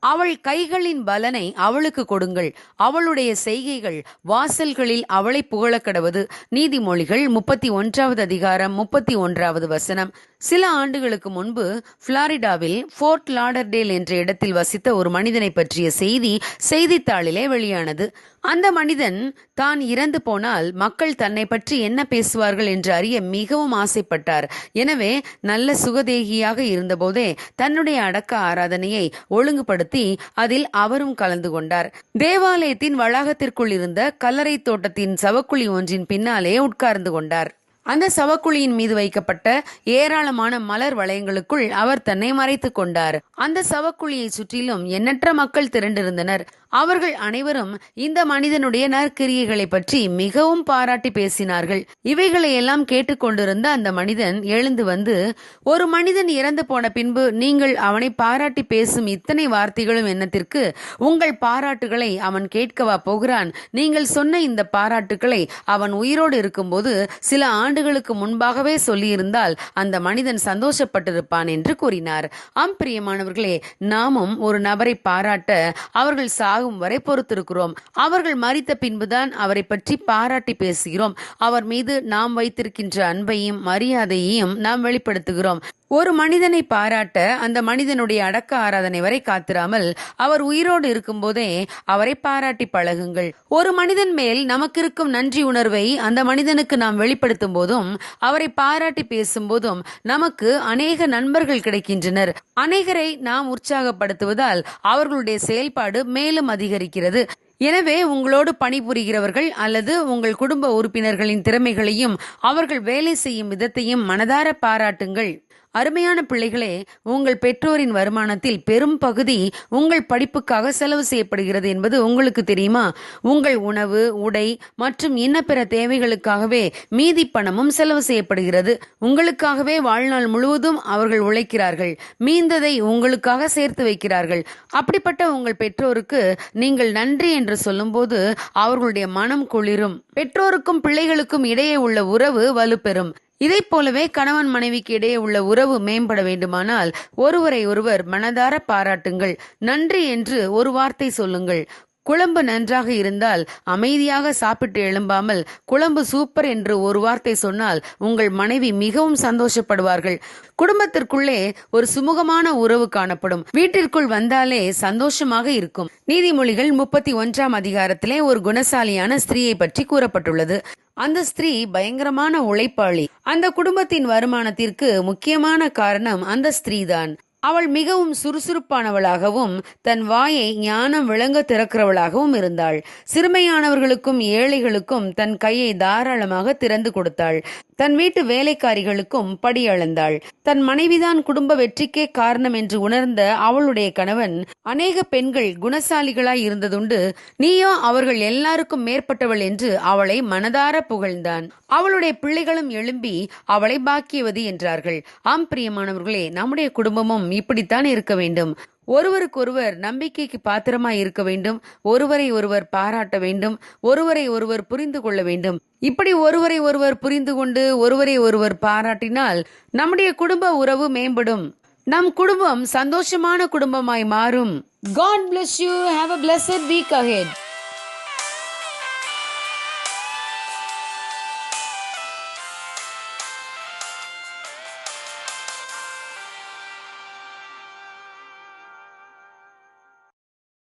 அவள் கைகளின் பலனை அவளுக்கு கொடுங்கள். அவளுடைய செய்கைகள் வாசல்களில் அவளை புகழக்கடவது நீதிமொழிகள் முப்பத்தி ஒன்றாவது அதிகாரம் முப்பத்தி ஒன்றாவது வசனம். சில ஆண்டுகளுக்கு முன்பு புளாரிடாவில் ஃபோர்ட் லாடர்டேல் என்ற இடத்தில் வசித்த ஒரு மனிதனை பற்றிய செய்தி செய்தித்தாளிலே வெளியானது. அந்த மனிதன் தான் இறந்து போனால் மக்கள் தன்னை பற்றி என்ன பேசுவார்கள் என்று அறிய மிகவும் ஆசைப்பட்டார். எனவே நல்ல சுகதேகியாக இருந்தபோதே தன்னுடைய அடக்க ஆராதனையை ஒழுங்குபடுத்தி அதில் அவரும் கலந்து கொண்டார். தேவாலயத்தின் வளாகத்திற்குள் இருந்த கல்லறை தோட்டத்தின் சவக்குழி ஒன்றின் பின்னாலே உட்கார்ந்து கொண்டார். அந்த சவக்குழியின் மீது வைக்கப்பட்ட ஏராளமான மலர் வளையங்களுக்குள் அவர் தன்னை மறைத்துக் கொண்டார். அந்த சவக்குழியை சுற்றிலும் எண்ணற்ற மக்கள் திரண்டிருந்தனர். அவர்கள் அனைவரும் இந்த மனிதனுடைய நற்கிரியைகளை பற்றி மிகவும் பாராட்டி பேசினார்கள். இவைகளை எல்லாம் கேட்டுக்கொண்டிருந்த அந்த மனிதன் எழுந்து வந்து ஒரு மனிதன் இறந்து போன பின்பு நீங்கள் அவனை பாராட்டி பேசும் இத்தனை வார்த்தைகளும் எண்ணத்திற்கு உங்கள் பாராட்டுகளை அவன் கேட்கவா போகிறான். நீங்கள் சொன்ன இந்த பாராட்டுகளை அவன் உயிரோடு இருக்கும்போது சில ஆண்டுகளுக்கு முன்பாகவே சொல்லியிருந்தால் அந்த மனிதன் சந்தோஷப்பட்டிருப்பான் என்று கூறினார். ஆம் பிரியமானவர்களே நாமும் ஒரு நபரை பாராட்ட அவர்கள் சாகும் வரை பொறுத்திருக்கிறோம். அவர்கள் மறித்த பின்புதான் அவரை பற்றி பாராட்டி பேசுகிறோம். அவர் மீது நாம் வைத்திருக்கின்ற அன்பையும் மரியாதையையும் நாம் வெளிப்படுத்துகிறோம். ஒரு மனிதனை பாராட்ட அந்த மனிதனுடைய அடக்க ஆராதனை வரை காத்திராமல் அவர் உயிரோடு இருக்கும்போதே அவரை பாராட்டி பழகுங்கள். ஒரு மனிதன் மேல் நமக்கு இருக்கும் நன்றி உணர்வை அந்த மனிதனுக்கு நாம் வெளிப்படுத்தும் போதும் அவரை பாராட்டி பேசும்போதும் நமக்கு அநேக நண்பர்கள் கிடைக்கின்றனர். அநேகரை நாம் உற்சாகப்படுத்துவதால் அவர்களுடைய செயல்பாடு மேலும் அதிகரிக்கிறது. எனவே உங்களோடு பணிபுரிகிறவர்கள் அல்லது உங்கள் குடும்ப உறுப்பினர்களின் திறமைகளையும் அவர்கள் வேலை செய்யும் விதத்தையும் மனதார பாராட்டுங்கள். அருமையான பிள்ளைகளே உங்கள் பெற்றோரின் வருமானத்தில் பெரும் பகுதி உங்கள் படிப்புக்காக செலவு செய்யப்படுகிறது என்பது உங்களுக்கு தெரியுமா? உங்கள் உணவு உடை மற்றும் இன்ன பிற தேவைகளுக்காகவே மீதி பணமும் செலவு செய்யப்படுகிறது. உங்களுக்காகவே வாழ்நாள் முழுவதும் அவர்கள் உழைக்கிறார்கள். மீந்ததை உங்களுக்காக சேர்த்து வைக்கிறார்கள். அப்படிப்பட்ட உங்கள் பெற்றோருக்கு நீங்கள் நன்றி என்று சொல்லும்போது அவர்களுடைய மனம் குளிரும். பெற்றோருக்கும் பிள்ளைகளுக்கும் இடையே உள்ள உறவு வலுப்பெறும். இதைப் போலவே கணவன் மனைவிக்கு இடையே உள்ள உறவு மேம்பட வேண்டுமானால் ஒருவரை ஒருவர் மனதார பாராட்டுங்கள். நன்றி என்று ஒரு வார்த்தை சொல்லுங்கள். குழம்பு நன்றாக இருந்தால் அமைதியாக சாப்பிட்டு எழும்பாமல் குழம்பு சூப்பர் என்று ஒரு வார்த்தை சொன்னால் உங்கள் மனைவி மிகவும் சந்தோஷப்படுவார்கள். குடும்பத்திற்குள்ளே ஒரு சுமூகமான உறவு காணப்படும். வீட்டிற்குள் வந்தாலே சந்தோஷமாக இருக்கும். நீதிமொழிகள் முப்பத்தி ஒன்றாம் அதிகாரத்திலே ஒரு குணசாலியான ஸ்திரீயை பற்றி கூறப்பட்டுள்ளது. அந்த ஸ்திரீ பயங்கரமான உழைப்பாளி. அந்த குடும்பத்தின் வருமானத்திற்கு முக்கியமான காரணம் அந்த ஸ்திரீதான். அவள் மிகவும் சுறுசுறுப்பானவளாகவும் தன் வாயை ஞானம் விளங்க திறக்கிறவளாகவும் இருந்தாள். சிறுமையானவர்களுக்கும் ஏழைகளுக்கும் தன் கையை தாராளமாக திறந்து கொடுத்தாள். தன் வீட்டு வேலைக்காரிகளுக்கும் படி அளந்தாள். தன் மனைவிதான் குடும்ப வெற்றிக்கே காரணம் என்று உணர்ந்த அவளுடைய கணவன் அநேக பெண்கள் குணசாலிகளாய் இருந்ததுண்டு நீயோ அவர்கள் எல்லாருக்கும் மேற்பட்டவள் என்று அவளை மனதார புகழ்ந்தான். அவளுடைய பிள்ளைகளும் எழும்பி அவளை பாக்கியவது என்றார்கள். ஆம் பிரியமானவர்களே நம்முடைய குடும்பமும் இப்படித்தான் இருக்க வேண்டும். ஒருவருக்கொருவர் நம்பிக்கைக்கு பாத்திரமாய் இருக்க வேண்டும். ஒருவரை ஒருவர் பாராட்ட வேண்டும். ஒருவரை ஒருவர் புரிந்து கொள்ள வேண்டும். இப்படி ஒருவரை ஒருவர் புரிந்து கொண்டு ஒருவரை ஒருவர் பாராட்டினால் நம்முடைய குடும்ப உறவு மேம்படும். நம் குடும்பம் சந்தோஷமான குடும்பமாய் மாறும். God bless you have a blessed week ahead